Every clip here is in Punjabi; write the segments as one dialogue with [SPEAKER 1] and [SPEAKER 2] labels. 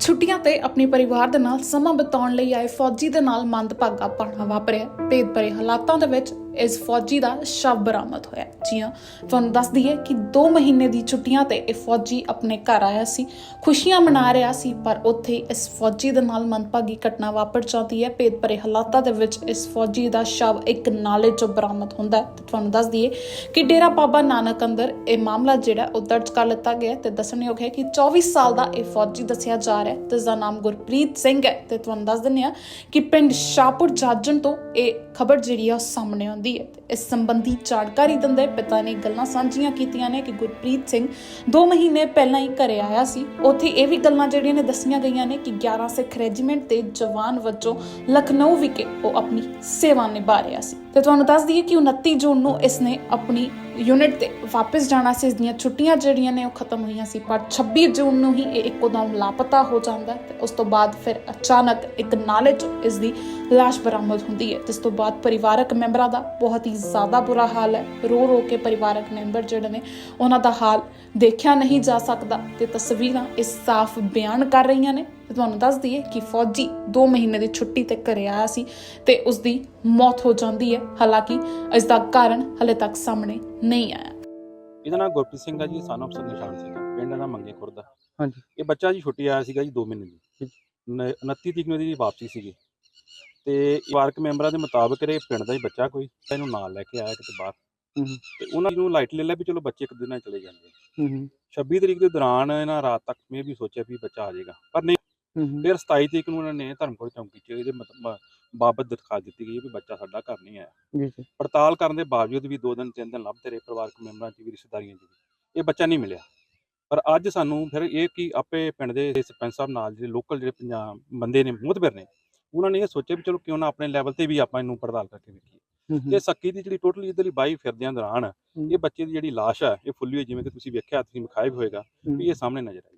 [SPEAKER 1] ਛੁੱਟੀਆਂ ਤੇ ਆਪਣੇ ਪਰਿਵਾਰ ਦੇ ਨਾਲ ਸਮਾਂ ਬਿਤਾਉਣ ਲਈ ਆਏ ਫੌਜੀ ਦੇ ਨਾਲ ਮੰਦਭਾਗਾ ਪਾਣਾ ਵਾਪਰਿਆ। ਭੇਦ ਭਰੇ ਹਾਲਾਤਾਂ ਦੇ ਵਿੱਚ ਇਸ ਫੌਜੀ ਦਾ ਸ਼ਵ ਬਰਾਮਦ ਹੋਇਆ। ਜੀ ਹਾਂ ਤੁਹਾਨੂੰ ਦੱਸ ਦਈਏ ਕਿ 2 ਮਹੀਨੇ ਦੀ ਛੁੱਟੀਆਂ ਤੇ ਇਹ ਫੌਜੀ ਆਪਣੇ ਘਰ ਆਇਆ ਸੀ, ਖੁਸ਼ੀਆਂ ਮਨਾ ਰਿਹਾ ਸੀ, ਪਰ ਉੱਥੇ ਇਸ ਫੌਜੀ ਦੇ ਨਾਲ ਮੰਦਭਾਗੀ ਘਟਨਾ ਵਾਪਰ ਜਾਂਦੀ ਹੈ। ਭੇਦ ਭਰੇ ਹਾਲਾਤਾਂ ਦੇ ਵਿੱਚ ਇਸ ਫੌਜੀ ਦਾ ਸ਼ਵ ਇੱਕ ਨਾਲੇ 'ਚੋਂ ਬਰਾਮਦ ਹੁੰਦਾ ਹੈ। ਤੇ ਤੁਹਾਨੂੰ ਦੱਸ ਦਈਏ ਕਿ ਡੇਰਾ ਬਾਬਾ ਨਾਨਕ ਅੰਦਰ ਇਹ ਮਾਮਲਾ ਜਿਹੜਾ ਉਹ ਦਰਜ ਕਰ ਲਿੱਤਾ ਗਿਆ ਹੈ ਤੇ ਦੱਸਣਯੋਗ ਹੈ ਕਿ 24 ਸਾਲ ਦਾ ਇਹ ਫੌਜੀ ਦੱਸਿਆ ਜਾ ਰਿਹਾ ਹੈ। ਤੇ ਦਾ ਨਾਮ ਗੁਰਪ੍ਰੀਤ ਸਿੰਘ ਹੈ। ਤੇ ਤੁਹਾਨੂੰ ਦੱਸ ਦਿੰਦੇ ਆ ਕਿ ਪਿੰਡ ਸ਼ਾਹਪੁਰ ਜਾਜਣ ਤੋਂ ਇਹ ਖਬਰ ਜਿਹੜੀ ਆ ਉਹ ਸਾਹਮਣੇ ਆਉਂਦੀ ਹੈ। ਇਸ ਸੰਬੰਧੀ ਜਾਣਕਾਰੀ ਦਿੰਦੇ ਪਿਤਾ ਨੇ ਗੱਲਾਂ ਸਾਂਝੀਆਂ ਕੀਤੀਆਂ ਨੇ ਕਿ ਗੁਰਪ੍ਰੀਤ ਸਿੰਘ 2 ਮਹੀਨੇ ਪਹਿਲਾਂ ਹੀ ਘਰੇ ਆਇਆ ਸੀ। ਉੱਥੇ ਇਹ ਵੀ ਗੱਲਾਂ ਜਿਹੜੀਆਂ ਨੇ ਦੱਸੀਆਂ ਗਈਆਂ ਨੇ ਕਿ 11 ਸਿੱਖ ਰੈਜੀਮੈਂਟ ਦੇ ਜਵਾਨ ਵਜੋਂ ਲਖਨਊ ਵਿਖੇ ਉਹ ਆਪਣੀ ਸੇਵਾ ਨਿਭਾ ਰਿਹਾ ਸੀ। ਤੇ ਤੁਹਾਨੂੰ ਦੱਸ ਦਈਏ ਕਿ 29 ਜੂਨ ਨੂੰ ਇਸਨੇ ਆਪਣੀ ਯੂਨਿਟ ਤੇ ਵਾਪਸ ਜਾਣਾ ਸੀ ਇਸ ਦੀਆਂ ਛੁੱਟੀਆਂ ਜਿਹੜੀਆਂ ਨੇ ਉਹ ਖਤਮ ਹੋਈਆਂ ਸੀ, ਪਰ 26 ਜੂਨ ਨੂੰ ਹੀ ਇਹ ਇੱਕੋਦਮ ਲਾਪਤਾ ਹੋ ਜਾਂਦਾ ਹੈ ਤੇ ਉਸ ਤੋਂ ਬਾਅਦ ਫਿਰ ਅਚਾਨਕ ਇੱਕ ਨਾਲੇ 'ਚ ਇਸ ਦੀ ਲਾਸ਼ ਬਰਾਮਦ ਹੁੰਦੀ ਹੈ। ਜਿਸ ਤੋਂ ਬਾਅਦ ਪਰਿਵਾਰਕ ਮੈਂਬਰਾਂ ਦਾ ਬਹੁਤ ਹੀ ਜ਼ਿਆਦਾ ਬੁਰਾ ਹਾਲ ਹੈ। ਰੋ ਰੋ ਕੇ ਪਰਿਵਾਰਕ ਮੈਂਬਰ ਜਿਹੜੇ ਨੇ, ਉਹਨਾਂ ਦਾ ਹਾਲ ਦੇਖਿਆ ਨਹੀਂ ਜਾ ਸਕਦਾ ਤੇ ਤਸਵੀਰਾਂ ਇਸ ਸਾਫ਼ ਬਿਆਨ ਕਰ ਰਹੀਆਂ ਨੇ। ਤੁਹਾਨੂੰ ਦੱਸ ਦਈਏ ਕਿ ਫੌਜੀ 2 ਮਹੀਨੇ ਦੀ ਛੁੱਟੀ ਤੇ ਘਰੇ ਆਇਆ ਸੀ ਤੇ ਉਸ ਦੀ ਮੌਤ ਹੋ ਜਾਂਦੀ ਹੈ। ਹਾਲਾਂਕਿ ਇਸ ਦਾ ਕਾਰਨ ਹਲੇ ਤੱਕ ਸਾਹਮਣੇ ਨਹੀਂ ਆਇਆ।
[SPEAKER 2] ਇਹਦਾ ਨਾਮ ਗੁਰਪ੍ਰੀਤ ਸਿੰਘ ਆ ਜੀ ਸਨ ਅਫਸਰ ਨਿਸ਼ਾਨ ਸਿੰਘ ਪਿੰਡ ਦਾ ਮੰਗੇ ਖੁਰਦ
[SPEAKER 3] ਹਾਂਜੀ।
[SPEAKER 2] ਇਹ ਬੱਚਾ ਜੀ ਛੁੱਟੀ ਆਇਆ ਸੀਗਾ ਜੀ 2 ਮਹੀਨੇ ਦੀ। ਨ- 29 ਤਰੀਕ ਨੂੰ ਇਹਦੀ ਵਾਪਸੀ ਸੀਗੀ। ਤੇ ਵਾਰਕ ਮੈਂਬਰਾਂ ਦੇ ਮੁਤਾਬਕ ਇਹ ਪਿੰਡ ਦਾ ਹੀ ਬੱਚਾ ਕੋਈ ਇਹਨੂੰ ਨਾਲ ਲੈ ਕੇ ਆਇਆ ਕਿਤੇ ਬਾਹਰ। ਤੇ ਉਹਨਾਂ ਨੂੰ ਲਾਈਟ ਲੈ ਲਿਆ ਵੀ ਚਲੋ ਬੱਚੇ ਇੱਕ ਦਿਨ ਨਾਲ ਚਲੇ ਜਾਂਦੇ ਆ।
[SPEAKER 3] ਹੂੰ ਹੂੰ।
[SPEAKER 2] 26 ਤਰੀਕ ਦੇ ਦੌਰਾਨ ਇਹਨਾਂ ਰਾਤ ਤੱਕ ਮੈਂ ਵੀ ਸੋਚਿਆ ਵੀ ਬੱਚਾ ਆ ਜਾਏਗਾ। ਪਰ ਨਹੀਂ ਫਿਰ 27 ਤਰੀਕ ਨੂੰ ਉਹਨਾਂ ਨੇ ਧਰਮਕੋਟ ਚੌਂਕੀ 'ਚ ਇਹਦੇ ਬਾਬਤ ਦਿਖਾ ਦਿੱਤੀ ਗਈ ਵੀ ਬੱਚਾ ਸਾਡਾ ਘਰ ਨਹੀਂ ਆਇਆ।
[SPEAKER 3] ਜੀ ਜੀ।
[SPEAKER 2] ਪੜਤਾਲ ਕਰਨ ਦੇ ਬਾਵਜੂਦ ਵੀ ਦੋ ਦਿਨ ਤਿੰਨ ਦਿਨ ਲੱਭਦੇ ਰਹੇ ਪਰਿਵਾਰਕ ਮੈਂਬਰਾਂ 'ਚ ਵੀ ਰਿਸ਼ਤੇਦਾਰੀਆਂ 'ਚ ਵੀ। ਇਹ ਬੱਚਾ ਨਹੀਂ ਮਿਲਿਆ। ਪਰ ਅੱਜ ਸਾਨੂੰ ਫਿਰ ਇਹ ਕਿ ਆਪੇ ਪਿੰਡ ਦੇ ਸਰਪੰਚ ਸਾਹਿਬ ਨਾਲ ਜਿਹੜੇ ਲੋਕਲ ਜਿਹੜੇ ਪੰਜਾਬ ਬੰਦੇ ਨੇ ਮੁਤਬਰ ਨੇ ਉਹਨਾਂ ਨੇ ਇਹ ਸੋਚਿਆ ਵੀ ਚਲੋ ਕਿਉਂ ਨਾ ਆਪਣੇ ਲੈਵਲ ਤੇ ਵੀ ਆਪਾਂ ਇਹਨੂੰ ਪੜਤਾਲ ਕਰਕੇ ਵੇਖੀਏ। ਤੇ ਸੱਕੀ ਦੀ ਜਿਹੜੀ ਟੋਟਲੀ ਇਧਰਲੀ ਬਾਈ ਫਿਰਦਿਆਂ ਦੌਰਾਨ ਇਹ ਬੱਚੇ ਦੀ ਜਿਹੜੀ ਲਾਸ਼ ਹੈ ਇਹ ਫੁੱਲੀ ਹੋਈ ਜਿਵੇਂ ਕਿ ਤੁਸੀਂ ਵੇਖਿਆ ਤੁਸੀਂ ਵਿਖਾਇਆ ਵੀ ਹੋਏਗਾ ਵੀ ਇਹ ਸਾਹਮਣੇ ਨਜ਼ਰ ਆਈ।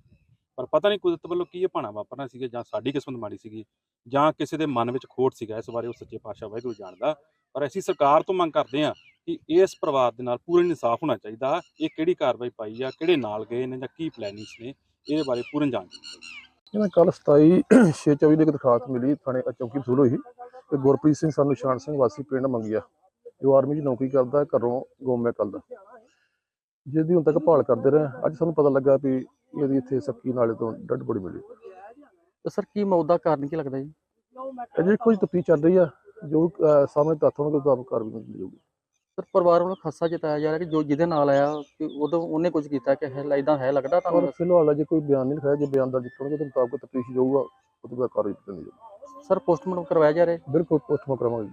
[SPEAKER 2] ਪਰ ਪਤਾ ਨਹੀਂ ਕੁਦਰਤ ਵੱਲੋਂ ਕੀ ਇਹ ਭਾਣਾ ਵਾਪਰਨਾ ਸੀਗਾ ਜਾਂ ਸਾਡੀ ਕਿਸਮਤ ਮਾੜੀ ਸੀਗੀ ਜਾਂ ਕਿਸੇ ਦੇ ਮਨ ਵਿੱਚ ਖੋਟ ਸੀਗਾ ਇਸ ਬਾਰੇ ਉਹ ਸੱਚੇ ਪਾਤਸ਼ਾਹ ਵਾਹਿਗੁਰੂ ਜਾਣਦਾ। ਪਰ ਅਸੀਂ ਸਰਕਾਰ ਤੋਂ ਮੰਗ ਕਰਦੇ ਹਾਂ ਕਿ ਇਸ ਪਰਿਵਾਰ ਦੇ ਨਾਲ ਪੂਰਨ ਇਨਸਾਫ ਹੋਣਾ ਚਾਹੀਦਾ, ਇਹ ਕਿਹੜੀ ਕਾਰਵਾਈ ਪਾਈ ਆ, ਕਿਹੜੇ ਨਾਲ ਗਏ ਨੇ ਜਾਂ ਕੀ ਪਲੈਨਿੰਗਸ ਨੇ, ਇਹਦੇ ਬਾਰੇ ਪੂਰਨ ਜਾਣਕਾਰੀ ਹੋਣੀ ਚਾਹੀਦੀ
[SPEAKER 4] ਇਹਨਾਂ ਕੱਲ 27 624 ਦੀ ਇੱਕ ਦਰਖਾਸਤ ਮਿਲੀ, ਥਾਣੇ ਚੌਕੀ ਵਸੂਲ ਹੋਈ ਤੇ ਗੁਰਪ੍ਰੀਤ ਸਿੰਘ ਸਾਨੂੰ ਨਿਸ਼ਾਨ ਸਿੰਘ ਵਾਸੀ ਪਿੰਡ ਮੰਗਿਆ। ਜੋ ਆਰਮੀ 'ਚ ਨੌਕਰੀ ਕਰਦਾ, ਘਰੋਂ ਗੋਮੇ ਕੱਲ ਦਾ। ਜਿਹਦੀ ਹੁਣ ਤੱਕ ਭਾਲ ਕਰਦੇ ਰਹੇ, ਅੱਜ ਸਾਨੂੰ ਪਤਾ ਲੱਗਾ ਵੀ ਇਹਦੀ ਇੱਥੇ ਸੱਕੀ ਨਾਲੇ ਤੋਂ ਡੱਡ ਬੜੀ ਮਿਲੀ।
[SPEAKER 3] ਤੇ ਸਰ ਕੀ ਮੌਤ ਦਾ ਕਾਰਨ ਕੀ ਲੱਗਦਾ ਜੀ?
[SPEAKER 4] ਅਜੇ ਕੁਝ ਤਫਤੀਸ਼ ਚੱਲ ਰਹੀ ਆ ਜੋ ਸਾਹਮਣੇ ਤੱਥ ਹੋਣਗੇ ਉਹ ਆਪ ਕਾਰਵਾਈ ਮਿਲ ਜਾਊਗੀ।
[SPEAKER 3] ਸਰ ਪਰਿਵਾਰ ਵੱਲੋਂ ਖਾਸਾ ਜਤਾਇਆ ਜਾ ਰਿਹਾ ਕਿ ਜੋ ਜਿਹਦੇ ਨਾਲ ਆਇਆ ਕਿ ਉਦੋਂ ਉਹਨੇ ਕੁਝ ਕੀਤਾ ਕਿ ਹੈ ਇਦਾਂ ਹੈ ਲੱਗਦਾ ਤੁਹਾਨੂੰ
[SPEAKER 4] ਫਿਲਹਾਲ ਅਜੇ ਕੋਈ ਬਿਆਨ ਨਹੀਂ ਲਿਖਾਇਆ ਜੇ ਬਿਆਨ ਦਰਜ ਕਰਨਗੇ ਤਾਂ ਮੁਤਾਬਕ ਤਫਤੀਸ਼ ਜਾਊਗਾ ਤੋਂ ਬਾਅਦ ਕਾਰਵਾਈ ਕੀਤੀ ਜਾਊਗੀ।
[SPEAKER 3] ਸਰ ਪੋਸਟਮਾਰਟਮ ਕਰਵਾਇਆ ਜਾ ਰਿਹਾ?
[SPEAKER 4] ਬਿਲਕੁਲ ਪੋਸਟਮਾਰਟਮ ਕਰਾਵਾਂਗੇ।